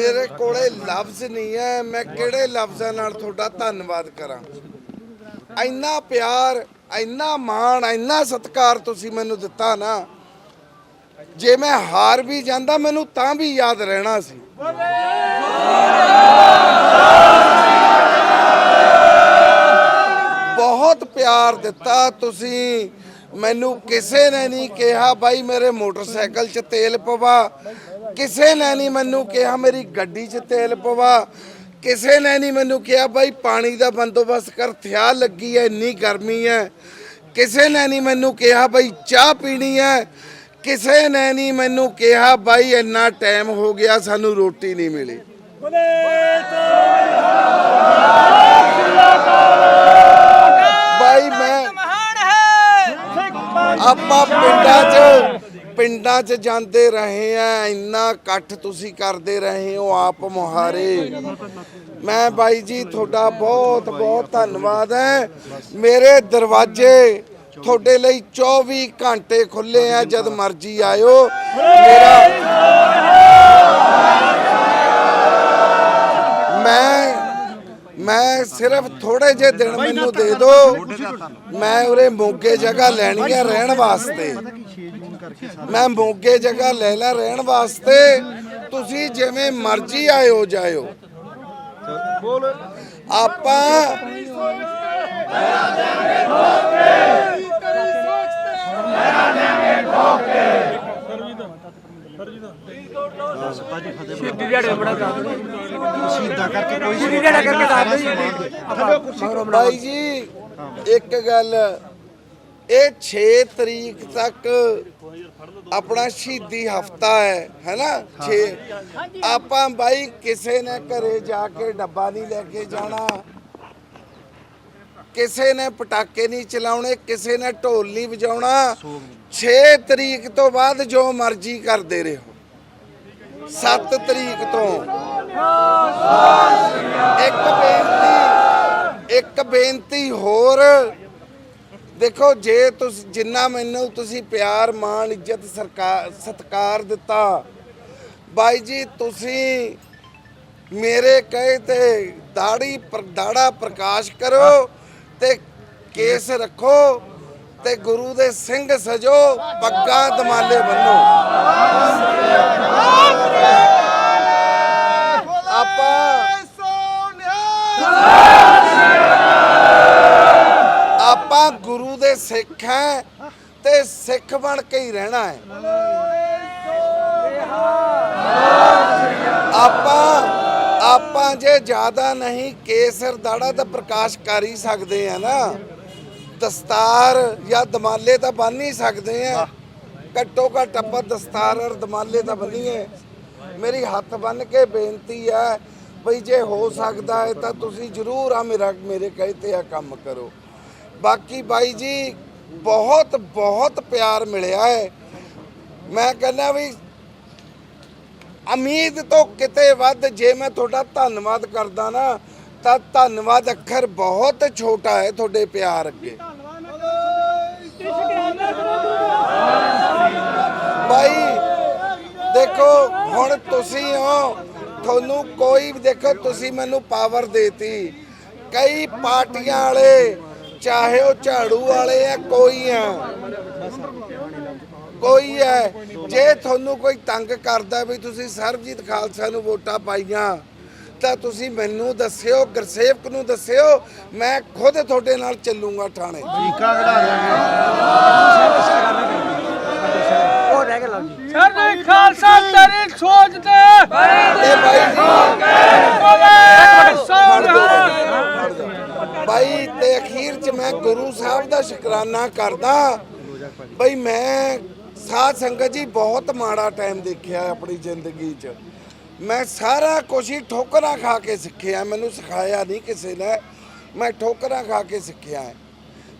ਮੇਰੇ ਕੋਲੇ ਲਫ਼ਜ਼ ਨਹੀਂ ਹੈ, ਮੈਂ ਕਿਹੜੇ ਲਫ਼ਜ਼ਾਂ ਨਾਲ ਤੁਹਾਡਾ ਧੰਨਵਾਦ ਕਰਾਂ? ਇੰਨਾ ਪਿਆਰ, ਇੰਨਾ ਮਾਣ, ਇੰਨਾ ਸਤਿਕਾਰ ਤੁਸੀਂ ਮੈਨੂੰ ਦਿੱਤਾ ਨਾ, ਜੇ ਮੈਂ ਹਾਰ ਵੀ ਜਾਂਦਾ, ਮੈਨੂੰ ਤਾਂ ਵੀ ਯਾਦ ਰਹਿਣਾ ਸੀ। ਬਹੁਤ ਪਿਆਰ ਦਿੱਤਾ ਤੁਸੀਂ, ਮੈਨੂੰ ਕਿਸੇ ਨੇ ਨਹੀਂ ਕਿਹਾ, ਬਾਈ ਮੇਰੇ ਮੋਟਰਸਾਈਕਲ 'ਚ ਤੇਲ ਪਵਾ ਕਿਸੇ ਨੇ ਨਹੀਂ ਮੈਨੂੰ ਕਿਹਾ ਮੇਰੀ ਗੱਡੀ 'ਚ ਤੇਲ ਪਵਾ। ਕਿਸੇ ਨੇ ਨਹੀਂ ਮੈਨੂੰ ਕਿਹਾ ਬਾਈ ਪਾਣੀ ਦਾ ਬੰਦੋਬਸਤ ਕਰ ਥਿਆ ਲੱਗੀ ਹੈ ਇੰਨੀ ਗਰਮੀ ਹੈ ਕਿਸੇ ਨੇ ਨਹੀਂ ਮੈਨੂੰ ਕਿਹਾ ਬਾਈ ਚਾਹ ਪੀਣੀ ਹੈ ਕਿਸੇ ਨੇ ਨਹੀਂ ਮੈਨੂੰ ਕਿਹਾ ਬਾਈ ਇੰਨਾ ਟਾਈਮ ਹੋ ਗਿਆ ਸਾਨੂੰ ਰੋਟੀ ਨਹੀਂ ਮਿਲੀ। ਬਾਈ ਮੈਂ ਆਪਾਂ ਪਿੰਡਾਂ 'ਚ ਪਿੰਡਾਂ 'ਚ ਜਾਂਦੇ ਰਹੇ ਆ, ਇੰਨਾ ਇਕੱਠ ਤੁਸੀਂ ਕਰਦੇ ਰਹੇ ਹੋ ਆਪ ਮੁਹਾਰੇ। ਮੈਂ ਬਾਈ ਜੀ, ਤੁਹਾਡਾ ਬਹੁਤ ਬਹੁਤ ਧੰਨਵਾਦ ਹੈ। ਮੇਰੇ ਦਰਵਾਜ਼ੇ ਤੁਹਾਡੇ ਲਈ 24 ਘੰਟੇ ਖੁੱਲੇ ਆ, ਜਦ ਮਰਜ਼ੀ ਆਇਓ। ਮੇਰਾ ਮੈਂ ਮੈਂ ਸਿਰਫ ਥੋੜੇ ਜਿਹੇ ਦਿਨ ਮੈਨੂੰ ਦੇ ਦਿਓ। ਮੈਂ ਉਰੇ ਮੋਗੇ ਜਗ੍ਹਾ ਲੈਣੀ ਹੈ ਰਹਿਣ ਵਾਸਤੇ। ਮੈਂ ਮੋਗੇ ਜਗ੍ਹਾ ਲੈ ਲਾ ਰਹਿਣ ਵਾਸਤੇ। ਤੁਸੀਂ ਜਿਵੇਂ ਮਰਜ਼ੀ ਆਇਓ ਜਾਇਓ। ਆਪਾਂ ਸਿੱਧੀ ਦਿਹਾੜੇ ਬੜਾ ਕਰ ਸਿੱਧਾ ਕਰਕੇ ਕੋਈ ਸਿੱਧੀ ਦਿਹਾੜਾ ਕਰਕੇ ਦੱਸ ਦਿਓ ਜੀ ਬਾਈ ਜੀ ਇੱਕ ਗੱਲ ਇਹ 6 ਤਰੀਕ ਤੱਕ ਆਪਣਾ ਸ਼ਹੀਦੀ ਹਫਤਾ ਹੈ ਹੈਨਾ 6 ਆਪਾਂ ਬਾਈ ਕਿਸੇ ਨੇ ਘਰੇ ਜਾ ਕੇ ਡੱਬਾ ਨਹੀਂ ਲੈ ਕੇ ਜਾਣਾ। ਕਿਸੇ ਨੇ ਪਟਾਕੇ ਨਹੀਂ ਚਲਾਉਣੇ, ਕਿਸੇ ਨੇ ਢੋਲ ਨਹੀਂ ਵਜਾਉਣਾ। 6 ਤਰੀਕ ਤੋਂ ਬਾਅਦ ਜੋ ਮਰਜ਼ੀ ਕਰਦੇ ਰਹੋ। 7 ਤਰੀਕ ਤੋਂ। ਇੱਕ ਬੇਨਤੀ ਇੱਕ ਬੇਨਤੀ ਹੋਰ ਦੇਖੋ ਜੇ ਤੁਸੀਂ ਜਿੰਨਾ ਮੈਨੂੰ ਤੁਸੀਂ ਪਿਆਰ ਮਾਣ ਇੱਜ਼ਤ ਸਰਕਾਰ ਸਤਕਾਰ ਦਿੱਤਾ ਬਾਈ ਜੀ ਤੁਸੀਂ ਮੇਰੇ ਕਹੇ ਤੇ ਦਾੜੀ ਦਾੜਾ ਪ੍ਰਕਾਸ਼ ਕਰੋ ਤੇ ਕੇਸ ਰੱਖੋ ਤੇ ਗੁਰੂ ਦੇ ਸਿੰਘ ਸਜੋ ਪੱਗਾਂ ਦਮਾਲੇ ਬੰਨੋ। ਆਪਾਂ ਆਪਾਂ ਗੁਰੂ ਦੇ ਸਿੱਖ ਹੈ ਤੇ ਸਿੱਖ ਬਣ ਕੇ ਹੀ ਰਹਿਣਾ ਹੈ। ਆਪਾਂ ਆਪਾਂ ਜੇ ਜ਼ਿਆਦਾ ਨਹੀਂ ਕੇਸਰ ਦਾੜਾ ਤਾਂ ਪ੍ਰਕਾਸ਼ ਕਰ ਹੀ ਸਕਦੇ ਆ ਨਾ। ਦਸਤਾਰ ਜਾਂ ਦਮਾਲੇ ਤਾਂ ਬੰਨ ਹੀ ਸਕਦੇ ਆ। ਘੱਟੋ ਘੱਟ ਆਪਾਂ ਦਸਤਾਰ ਔਰ ਦਮਾਲੇ ਤਾਂ ਬੰਨੀਏ। ਮੇਰੀ ਹੱਥ ਬੰਨ ਕੇ ਬੇਨਤੀ ਹੈ, ਬਈ ਜੇ ਹੋ ਸਕਦਾ ਹੈ ਤਾਂ ਤੁਸੀਂ ਜ਼ਰੂਰ ਆ ਮੇਰਾ, ਮੇਰੇ ਕਹੇ ਤੇ ਆ ਕੰਮ ਕਰੋ। ਬਾਕੀ ਬਾਈ ਜੀ, ਬਹੁਤ ਬਹੁਤ ਪਿਆਰ ਮਿਲਿਆ ਹੈ। ਮੈਂ ਕਹਿੰਦਾ ਵੀ ਉਮੀਦ ਤੋਂ ਕਿਤੇ ਵੱਧ ਜੇ ਮੈਂ ਤੁਹਾਡਾ ਧੰਨਵਾਦ ਕਰਦਾ ਨਾ, ਤਾਂ ਧੰਨਵਾਦ ਅੱਖਰ ਬਹੁਤ ਛੋਟਾ ਹੈ ਤੁਹਾਡੇ ਪਿਆਰ ਅੱਗੇ। ਬਾਈ, ਦੇਖੋ, ਹੁਣ ਤੁਸੀਂ ਹੋ, ਤੁਹਾਨੂੰ ਕੋਈ ਵੀ ਦੇਖੋ, ਤੁਸੀਂ ਮੈਨੂੰ ਪਾਵਰ ਦੇਤੀ। ਕਈ ਪਾਰਟੀਆਂ ਵਾਲੇ ਚਾਹੇ ਉਹ ਝਾੜੂ ਵਾਲੇ ਆ ਕੋਈ ਆ। ਕੋਈ ਹੈ ਜੇ ਤੁਹਾਨੂੰ ਕੋਈ ਤੰਗ ਕਰਦਾ ਵੀ ਤੁਸੀਂ ਸਰਬਜੀਤ ਖਾਲਸਾ ਨੂੰ ਵੋਟਾਂ ਪਾਈਆਂ ਤਾਂ ਤੁਸੀਂ ਮੈਨੂੰ ਦੱਸਿਓ ਗੁਰਸੇਵਕ ਨੂੰ ਦੱਸਿਓ ਮੈਂ ਖੁਦ ਤੁਹਾਡੇ ਨਾਲ ਚੱਲੂਗਾ ਥਾਣੇ। ਟੀਕਾ ਕਢਾ ਲਾਂਗੇ ਉਹ ਰਹਿ ਗਿਆ ਲਓ ਜੀ। ਸਾਡੇ ਖਾਲਸਾ ਤੇਰੀ ਸੋਚ ਤੇ। ਇਹ ਬਾਈ ਬੋਲੇ ਫੜ ਦਿਓ। ਬਾਈ, ਤੇ ਅਖੀਰ ਚ ਮੈਂ ਗੁਰੂ ਸਾਹਿਬ ਦਾ ਸ਼ੁਕਰਾਨਾ ਕਰਦਾ। ਬਈ ਮੈਂ ਸਾਧ ਸੰਗਤ ਜੀ ਬਹੁਤ ਮਾੜਾ ਟਾਈਮ ਦੇਖਿਆ ਆਪਣੀ ਜ਼ਿੰਦਗੀ 'ਚ। ਮੈਂ ਸਾਰਾ ਕੁਝ ਹੀ ਠੋਕਰਾਂ ਖਾ ਕੇ ਸਿੱਖਿਆ। ਮੈਨੂੰ ਸਿਖਾਇਆ ਨਹੀਂ ਕਿਸੇ ਨੇ। ਮੈਂ ਠੋਕਰਾਂ ਖਾ ਕੇ ਸਿੱਖਿਆ। ਹੈ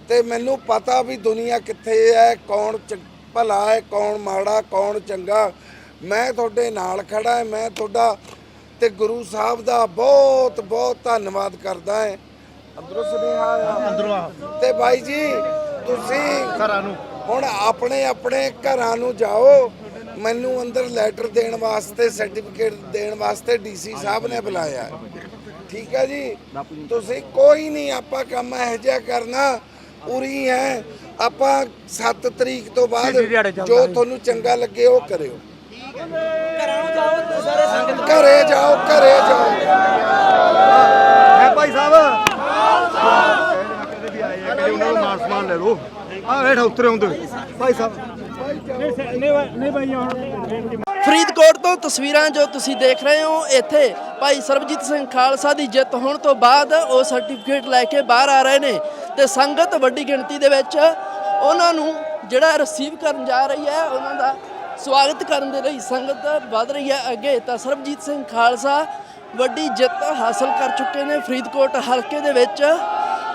ਤੇ ਮੈਨੂੰ ਪਤਾ ਵੀ ਦੁਨੀਆ ਕਿੱਥੇ ਹੈ ਕੌਣ ਚ- ਭਲਾ ਹੈ ਕੌਣ ਮਾੜਾ, ਕੌਣ ਚੰਗਾ। ਮੈਂ ਤੁਹਾਡੇ ਨਾਲ ਖੜਾ ਹਾਂ ਮੈਂ ਤੁਹਾਡਾ ਤੇ ਗੁਰੂ ਸਾਹਿਬ ਦਾ ਬਹੁਤ ਬਹੁਤ ਧੰਨਵਾਦ ਕਰਦਾ ਹਾਂ ਅੰਦਰੋਂ ਸੁਨੇਹਾ ਆਇਆ। ਅੰਦਰੋਂ ਆ। ਤੇ ਬਾਈ ਜੀ ਤੁਸੀਂ ਘਰਾਂ ਨੂੰ। ਹੁਣ ਆਪਣੇ ਆਪਣੇ ਘਰਾਂ ਨੂੰ ਜਾਓ। ਮੈਨੂੰ ਅੰਦਰ ਲੈਟਰ ਦੇਣ ਵਾਸਤੇ ਸਰਟੀਫਿਕੇਟ ਦੇਣ ਵਾਸਤੇ ਡੀਸੀ ਸਾਹਿਬ ਨੇ ਬੁਲਾਇਆ। ਠੀਕ ਹੈ ਜੀ? ਤੁਸੀਂ ਕੋਈ ਨਹੀਂ ਆਪਾਂ ਕੰਮ ਇਹੋ ਜਿਹਾ ਕਰਨਾ। ਉਰੀ ਹੈ। ਆਪਾਂ 7 ਤਰੀਕ ਤੋਂ ਬਾਅਦ ਜੋ ਤੁਹਾਨੂੰ ਚੰਗਾ ਲੱਗੇ ਉਹ ਕਰਿਓ। ਘਰੇ ਜਾਓ ਘਰੇ ਜਾਓ। ਹੈ ਭਾਈ ਸਾਹਿਬ। ਕਹਿੰਦੇ ਉਹਨਾਂ ਨੂੰ ਮਾਰ ਸਮਾਨ ਲੈ ਲਓ। ਆ ਵੇਠ ਉਤਰੇ ਹੁੰਦੇ ਭਾਈ ਸਾਹਿਬ। ਫਰੀਦਕੋਟ ਤੋਂ ਤਸਵੀਰਾਂ ਜੋ ਤੁਸੀਂ ਦੇਖ ਰਹੇ ਹੋ, ਇੱਥੇ ਭਾਈ ਸਰਬਜੀਤ ਸਿੰਘ ਖਾਲਸਾ ਦੀ ਜਿੱਤ ਹੋਣ ਤੋਂ ਬਾਅਦ ਉਹ ਸਰਟੀਫਿਕੇਟ ਲੈ ਕੇ ਬਾਹਰ ਆ ਰਹੇ ਨੇ ਤੇ ਸੰਗਤ ਵੱਡੀ ਗਿਣਤੀ ਦੇ ਵਿੱਚ ਉਹਨਾਂ ਨੂੰ ਜਿਹੜਾ ਰਿਸੀਵ ਕਰਨ ਜਾ ਰਹੀ ਹੈ, ਉਹਨਾਂ ਦਾ ਸਵਾਗਤ ਕਰਨ ਦੇ ਲਈ ਸੰਗਤ ਵੱਧ ਰਹੀ ਹੈ ਅੱਗੇ। ਤਾਂ ਸਰਬਜੀਤ ਸਿੰਘ ਖਾਲਸਾ ਵੱਡੀ ਜਿੱਤ ਹਾਸਲ ਕਰ ਚੁੱਕੇ ਨੇ ਫਰੀਦਕੋਟ ਹਲਕੇ ਦੇ ਵਿੱਚ।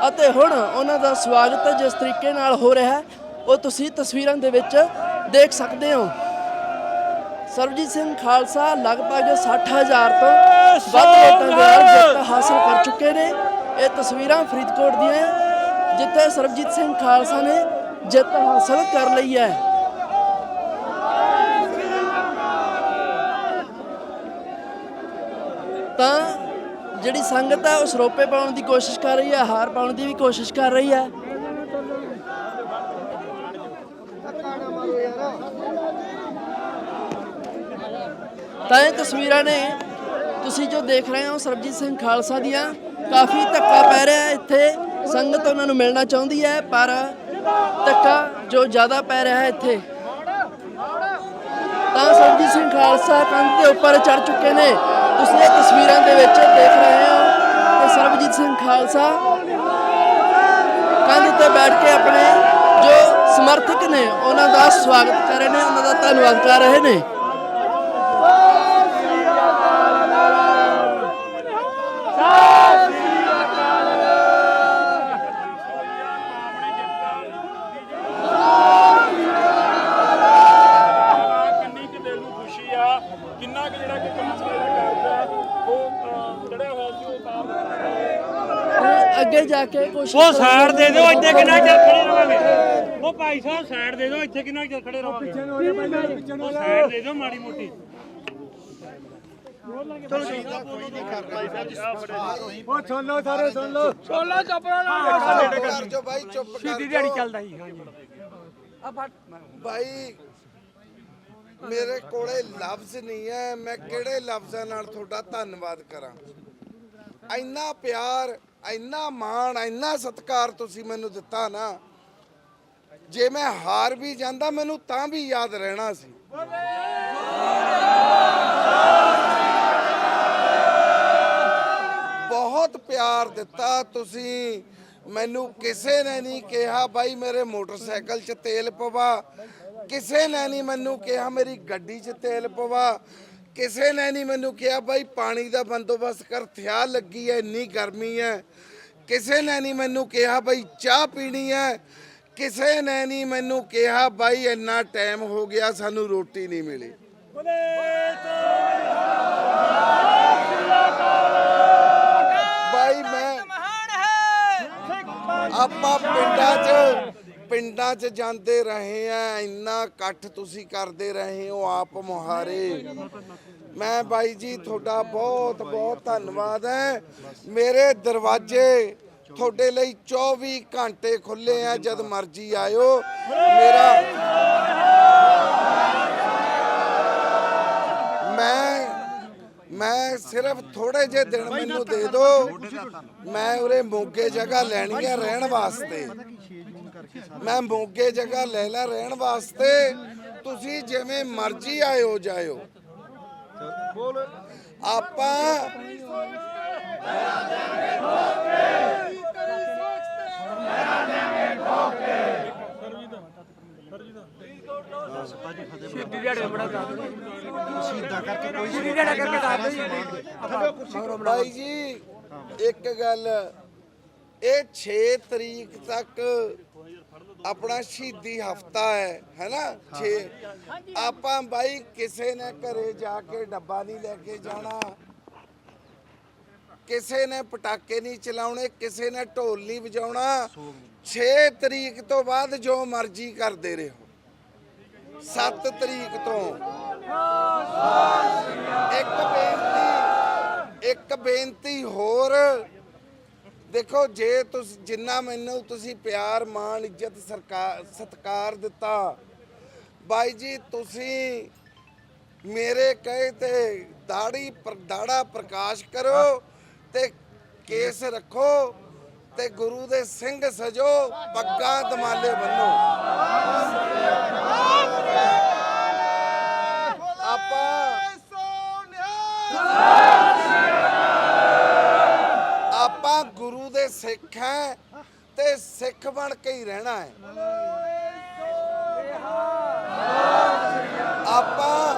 ਅਤੇ ਹੁਣ ਉਹਨਾਂ ਦਾ ਸਵਾਗਤ ਜਿਸ ਤਰੀਕੇ ਨਾਲ ਹੋ ਰਿਹਾ ਹੈ ਉਹ ਤੁਸੀਂ ਤਸਵੀਰਾਂ ਦੇ ਵਿੱਚ ਦੇਖ ਸਕਦੇ ਹੋ। ਸਰਬਜੀਤ ਸਿੰਘ ਖਾਲਸਾ ਲਗਭਗ 60000 ਤੋਂ ਵੱਧ ਵੋਟਾਂ ਦੇ ਨਾਲ ਜਿੱਤ ਹਾਸਲ ਕਰ ਚੁੱਕੇ ਨੇ। ਇਹ ਤਸਵੀਰਾਂ ਫਰੀਦਕੋਟ ਦੀਆਂ ਹੈ, ਜਿੱਥੇ ਸਰਬਜੀਤ ਸਿੰਘ ਖਾਲਸਾ ਨੇ ਜਿੱਤ ਹਾਸਲ ਕਰ ਲਈ ਹੈ। ਤਾਂ ਜਿਹੜੀ ਸੰਗਤ ਹੈ ਉਹ ਸਰੋਪੇ ਪਾਉਣ ਦੀ ਕੋਸ਼ਿਸ਼ ਕਰ ਰਹੀ ਹੈ ਹਾਰ ਪਾਉਣ ਦੀ ਵੀ ਕੋਸ਼ਿਸ਼ ਕਰ ਰਹੀ ਹੈ ਤਾਂ ਇਹ ਤਸਵੀਰਾਂ ਨੇ ਤੁਸੀਂ ਜੋ ਦੇਖ ਰਹੇ ਹੋ, ਸਰਬਜੀਤ ਸਿੰਘ ਖਾਲਸਾ ਦੀਆਂ, ਕਾਫੀ ਧੱਕਾ ਪੈ ਰਿਹਾ ਹੈ ਇੱਥੇ। ਸੰਗਤ ਉਹਨਾਂ ਨੂੰ ਮਿਲਣਾ ਚਾਹੁੰਦੀ ਹੈ, ਪਰ ਧੱਕਾ ਜੋ ਜ਼ਿਆਦਾ ਪੈ ਰਿਹਾ ਹੈ ਇੱਥੇ। ਤਾਂ ਸਰਬਜੀਤ ਸਿੰਘ ਖਾਲਸਾ ਕੰਧ ਦੇ ਉੱਪਰ ਚੜ ਚੁੱਕੇ ਨੇ। ਤੁਸੀਂ ਇਹ ਤਸਵੀਰਾਂ ਦੇ ਵਿੱਚ ਦੇਖ ਰਹੇ ਹੋ ਕਿ ਸਰਬਜੀਤ ਸਿੰਘ ਖਾਲਸਾ ਕੰਧ ਤੇ ਬੈਠ ਕੇ ਆਪਣੇ ਜੋ ਸਮਰਥਕ ਨੇ, ਉਹਨਾਂ ਦਾ ਸਵਾਗਤ ਕਰ ਰਹੇ ਨੇ, ਉਹਨਾਂ ਦਾ ਧੰਨਵਾਦ ਕਰ ਰਹੇ ਨੇ ਕਿੰਨੀ ਕੁ ਦਿਲ ਨੂੰ ਖੁਸ਼ੀ ਆ ਕਿੰਨਾ ਕੁ ਜਿਹੜਾ ਕਿ ਕਾਂਸਲੇ ਦਾ ਕਰਦਾ ਉਹ ਅਹ, ਚੜਿਆ ਹੋਇਆ ਸੀ ਉਹ ਉਤਾਰ ਹੁਣ ਅੱਗੇ ਜਾ ਕੇ ਕੋਸ਼ਿਸ਼ ਉਹ ਸਾਈਡ ਦੇ ਦਿਓ ਇੱਥੇ ਕਿੰਨਾ ਚਿਰ ਖੜੇ ਰਵਾਂਗੇ? ਉਹ ਭਾਈ ਸਾਹਿਬ ਸਾਈਡ ਦੇ ਦਿਓ ਇੱਥੇ ਕਿੰਨਾ ਚਿਰ ਖੜੇ ਉਹ ਸਾਈਡ ਦੇ ਦਿਓ ਮਾੜੀ ਮੋਟੀ। ਸੋਲਾ ਚਪੜਾ ਲਾ ਕਰ ਜੋ ਬਾਈ ਚੁੱਪ ਕਰ ਸਿੱਧੀ ਦਿਹਾੜੀ ਚੱਲਦਾ ਜੀ ਹਾਂਜੀ। ਭਾਈ ਮੇਰੇ ਕੋਲੇ ਲਫ਼ਜ਼ ਨਹੀਂ ਹੈ ਮੈਂ ਕਿਹੜੇ ਲਫ਼ਜ਼ਾਂ ਨਾਲ ਤੁਹਾਡਾ ਧੰਨਵਾਦ ਕਰਾਂ? ਇੰਨਾ ਪਿਆਰ ਇੰਨਾ ਮਾਣ, ਇੰਨਾ ਸਤਿਕਾਰ ਤੁਸੀਂ ਮੈਨੂੰ ਦਿੱਤਾ ਨਾ, ਜੇ ਮੈਂ ਹਾਰ ਵੀ ਜਾਂਦਾ, ਮੈਨੂੰ ਤਾਂ ਵੀ ਯਾਦ ਰਹਿਣਾ ਸੀ। ਬਹੁਤ ਪਿਆਰ ਦਿੱਤਾ ਤੁਸੀਂ, ਮੈਨੂੰ ਕਿਸੇ ਨੇ ਨਹੀਂ ਕਿਹਾ, ਬਾਈ ਮੇਰੇ ਮੋਟਰਸਾਈਕਲ 'ਚ ਤੇਲ ਪਵਾ, ਕਿਸੇ ਨੇ ਨਹੀਂ ਮੈਨੂੰ ਕਿਹਾ, ਮੇਰੀ ਗੱਡੀ 'ਚ ਤੇਲ ਪਵਾ। ਕਿਸੇ ਨੇ ਨਹੀਂ ਮੈਨੂੰ ਕਿਹਾ ਬਾਈ ਪਾਣੀ ਦਾ ਬੰਦੋਬਸਤ ਕਰ ਥਿਆ ਲੱਗੀ ਐ ਇੰਨੀ ਗਰਮੀ ਐ। ਕਿਸੇ ਨੇ ਨਹੀਂ ਮੈਨੂੰ ਕਿਹਾ ਬਾਈ ਚਾਹ ਪੀਣੀ ਐ। ਕਿਸੇ ਨੇ ਨਹੀਂ ਮੈਨੂੰ ਕਿਹਾ ਬਾਈ ਇੰਨਾ ਟਾਈਮ ਹੋ ਗਿਆ ਸਾਨੂੰ ਰੋਟੀ ਨਹੀਂ ਮਿਲੀ। ਬਾਈ ਮੈਂ ਆਪਾਂ ਪਿੰਡਾਂ 'ਚ ਪਿੰਡਾਂ 'ਚ ਜਾਂਦੇ ਰਹੇ ਆ, ਇੰਨਾ ਇਕੱਠ ਤੁਸੀਂ ਕਰਦੇ ਰਹੇ ਹੋ ਆਪ ਮੁਹਾਰੇ। ਮੈਂ ਬਾਈ ਜੀ, ਤੁਹਾਡਾ ਬਹੁਤ ਬਹੁਤ ਧੰਨਵਾਦ ਹੈ। ਮੇਰੇ ਦਰਵਾਜ਼ੇ ਤੁਹਾਡੇ ਲਈ 24 ਘੰਟੇ ਖੁੱਲੇ ਆ, ਜਦ ਮਰਜ਼ੀ ਆਇਓ। ਮੇਰਾ ਮੈਂ ਮੈਂ ਸਿਰਫ ਥੋੜੇ ਜਿਹੇ ਦਿਨ ਮੈਨੂੰ ਦੇ ਦਿਓ। ਮੈਂ ਉਰੇ ਮੋਗੇ ਜਗ੍ਹਾ ਲੈਣੀ ਹੈ ਰਹਿਣ ਵਾਸਤੇ। ਮੈਂ ਮੋਗੇ ਜਗ੍ਹਾ ਲੈ ਲੈ ਰਹਿਣ ਵਾਸਤੇ। ਤੁਸੀਂ ਜਿਵੇਂ ਮਰਜ਼ੀ ਆਇਓ, ਜਾਇਓ। ਆਪਾਂ ਸਿੱਧੀ ਜੀ ਭਾਈ ਜੀ ਇੱਕ ਗੱਲ, ਇਹ 6 ਤਰੀਕ ਤੱਕ ਆਪਣਾ ਸ਼ਹੀਦੀ ਹਫਤਾ ਹੈ ਹੈਨਾ 6 ਆਪਾਂ ਬਾਈ ਕਿਸੇ ਨੇ ਘਰੇ ਜਾ ਕੇ ਡੱਬਾ ਨਹੀਂ ਲੈ ਕੇ ਜਾਣਾ। ਕਿਸੇ ਨੇ ਪਟਾਕੇ ਨਹੀਂ ਚਲਾਉਣੇ ਕਿਸੇ ਨੇ ਢੋਲ ਨਹੀਂ ਵਜਾਉਣਾ। 6 ਤਰੀਕ ਤੋਂ ਬਾਅਦ ਜੋ ਮਰਜ਼ੀ ਕਰਦੇ ਰਹੋ। 7 ਤਰੀਕ ਤੋਂ। ਇੱਕ ਬੇਨਤੀ ਇੱਕ ਬੇਨਤੀ ਹੋਰ। ਦੇਖੋ ਜੇ ਤੁਸੀਂ ਜਿੰਨਾ ਮੈਨੂੰ ਤੁਸੀਂ ਪਿਆਰ ਮਾਣ ਇੱਜ਼ਤ ਸਰਕਾਰ ਸਤਿਕਾਰ ਦਿੱਤਾ ਬਾਈ ਜੀ ਤੁਸੀਂ ਮੇਰੇ ਕਹੇ ਤੇ ਦਾੜੀ ਪਰ ਦਾੜਾ ਪ੍ਰਕਾਸ਼ ਕਰੋ ਤੇ ਕੇਸ ਰੱਖੋ ਤੇ ਗੁਰੂ ਦੇ ਸਿੰਘ ਸਜੋ ਪੱਗਾਂ ਦਮਾਲੇ ਬੰਨੋ। ਆਪਾਂ ਆਪਾਂ ਗੁਰੂ ਸਿੱਖ ਹੈ ਤੇ ਸਿੱਖ ਬਣ ਕੇ ਹੀ ਰਹਿਣਾ ਹੈ। ਆਪਾਂ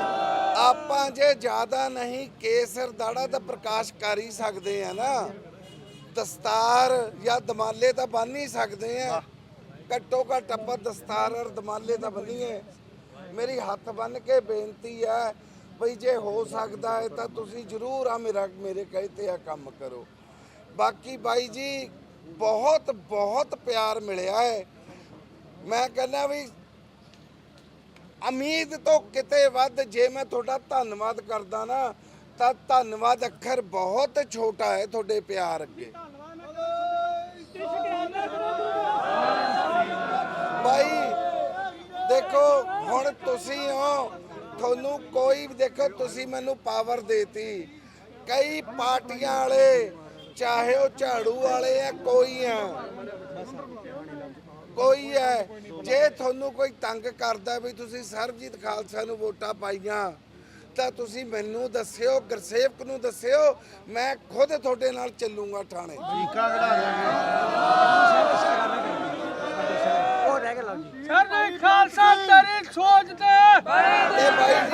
ਆਪਾਂ ਜੇ ਜ਼ਿਆਦਾ ਨਹੀਂ ਕੇਸਰ ਦਾੜਾ ਤਾਂ ਪ੍ਰਕਾਸ਼ ਕਰ ਹੀ ਸਕਦੇ ਆ ਨਾ। ਦਸਤਾਰ ਜਾਂ ਦਮਾਲੇ ਤਾਂ ਬੰਨ ਹੀ ਸਕਦੇ ਆ। ਘੱਟੋ ਘੱਟ ਆਪਾਂ ਦਸਤਾਰ ਔਰ ਦਮਾਲੇ ਤਾਂ ਬੰਨੀਏ। ਮੇਰੀ ਹੱਥ ਬੰਨ ਕੇ ਬੇਨਤੀ ਹੈ ਬਈ ਜੇ ਹੋ ਸਕਦਾ ਹੈ ਤਾਂ ਤੁਸੀਂ ਜਰੂਰ ਆ ਮੇਰਾ, ਮੇਰੇ ਕਹੇ ਤੇ ਆ ਕੰਮ ਕਰੋ। ਬਾਕੀ ਬਾਈ ਜੀ, ਬਹੁਤ ਬਹੁਤ ਪਿਆਰ ਮਿਲਿਆ ਹੈ। ਮੈਂ ਕਹਿੰਦਾ ਵੀ ਉਮੀਦ ਤੋਂ ਕਿਤੇ ਵੱਧ ਜੇ ਮੈਂ ਤੁਹਾਡਾ ਧੰਨਵਾਦ ਕਰਦਾ ਨਾ, ਤਾਂ ਧੰਨਵਾਦ ਅੱਖਰ ਬਹੁਤ ਛੋਟਾ ਹੈ ਤੁਹਾਡੇ ਪਿਆਰ ਅੱਗੇ। ਭਾਈ ਦੇਖੋ, ਹੁਣ ਤੁਸੀਂ ਹੋ, ਤੁਹਾਨੂੰ ਕੋਈ ਵੀ ਦੇਖੋ, ਤੁਸੀਂ ਮੈਨੂੰ ਪਾਵਰ ਦੇਤੀ। ਕਈ ਪਾਰਟੀਆਂ ਵਾਲੇ ਚਾਹੇ ਉਹ ਝਾੜੂ ਵਾਲੇ ਆ ਕੋਈ ਆ। ਕੋਈ ਹੈ ਜੇ ਤੁਹਾਨੂੰ ਕੋਈ ਤੰਗ ਕਰਦਾ ਵੀ ਤੁਸੀਂ ਸਰਬਜੀਤ ਖਾਲਸਾ ਨੂੰ ਵੋਟਾਂ ਪਾਈਆਂ ਤਾਂ ਤੁਸੀਂ ਮੈਨੂੰ ਦੱਸਿਓ ਗੁਰਸੇਵਕ ਨੂੰ ਦੱਸਿਓ ਮੈਂ ਖੁਦ ਤੁਹਾਡੇ ਨਾਲ ਚੱਲੂਗਾ ਥਾਣੇ। ਟੀਕਾ ਕਢਾ ਦਿਆਂਗੇ। ਸਰ ਨਹੀਂ ਖਾਲਸਾ ਤੇਰੀ ਸੋਚ ਤੇ ਤੇ ਬਾਈ ਜੀ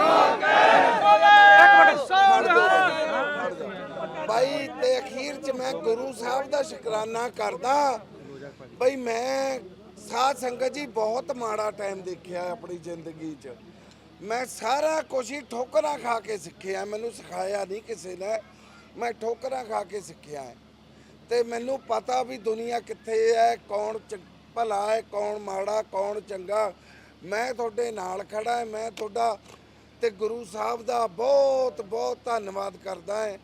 ਬਾਈ ਤੇ ਅਖੀਰ ਚ ਮੈਂ ਗੁਰੂ ਸਾਹਿਬ ਸ਼ੁਕਰਾਨਾ ਕਰਦਾ। ਬਈ ਮੈਂ ਸਾਧ ਸੰਗਤ ਜੀ ਬਹੁਤ ਮਾੜਾ ਟਾਈਮ ਦੇਖਿਆ ਆਪਣੀ ਜ਼ਿੰਦਗੀ 'ਚ। ਮੈਂ ਸਾਰਾ ਕੁਝ ਹੀ ਠੋਕਰਾਂ ਖਾ ਕੇ ਸਿੱਖਿਆ। ਮੈਨੂੰ ਸਿਖਾਇਆ ਨਹੀਂ ਕਿਸੇ ਨੇ। ਮੈਂ ਠੋਕਰਾਂ ਖਾ ਕੇ ਸਿੱਖਿਆ ਹੈ। ਤੇ ਮੈਨੂੰ ਪਤਾ ਵੀ ਦੁਨੀਆ ਕਿੱਥੇ ਹੈ ਕੌਣ ਭਲਾ ਹੈ ਕੌਣ ਮਾੜਾ ਕੌਣ ਚੰਗਾ। ਮੈਂ ਤੁਹਾਡੇ ਨਾਲ ਖੜਾ ਹਾਂ ਮੈਂ ਤੁਹਾਡਾ ਤੇ ਗੁਰੂ ਸਾਹਿਬ ਦਾ ਬਹੁਤ ਬਹੁਤ ਧੰਨਵਾਦ ਕਰਦਾ ਹਾਂ।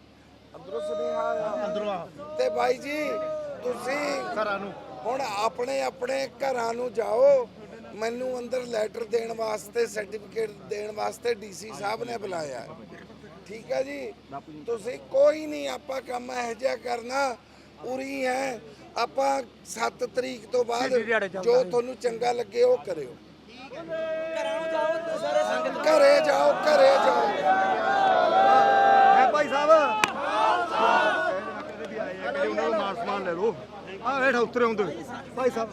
ਅੰਦਰੋਂ ਸੁਨੇਹਾ ਆਇਆ। ਅੰਦਰੋਂ ਤੇ ਬਾਈ ਜੀ ਤੁਸੀਂ ਘਰਾਂ ਨੂੰ। ਹੁਣ ਆਪਣੇ ਆਪਣੇ ਘਰਾਂ ਨੂੰ ਜਾਓ। ਮੈਨੂੰ ਅੰਦਰ ਲੈਟਰ ਦੇਣ ਵਾਸਤੇ ਸਰਟੀਫਿਕੇਟ ਦੇਣ ਵਾਸਤੇ ਡੀਸੀ ਸਾਹਿਬ ਨੇ ਬੁਲਾਇਆ। ਠੀਕ ਹੈ ਜੀ? ਤੁਸੀਂ ਕੋਈ ਨਹੀਂ ਆਪਾਂ ਕੰਮ ਇਹੋ ਜਿਹਾ ਕਰਨਾ। ਉਰੀ ਹੈ। ਆਪਾਂ 7 ਤਰੀਕ ਤੋਂ ਬਾਅਦ ਜੋ ਤੁਹਾਨੂੰ ਚੰਗਾ ਲੱਗੇ ਉਹ ਕਰਿਓ। ਘਰੇ ਜਾਓ ਘਰੇ ਜਾਓ। ਹੈ ਭਾਈ ਸਾਹਿਬ। ਨੂੰ ਮਾਰ ਸਮਾਨ ਲੈ ਲਓ। ਆ ਹੇਠ ਉਤਰੇ ਆਉਂਦੇ ਭਾਈ ਸਾਹਿਬ।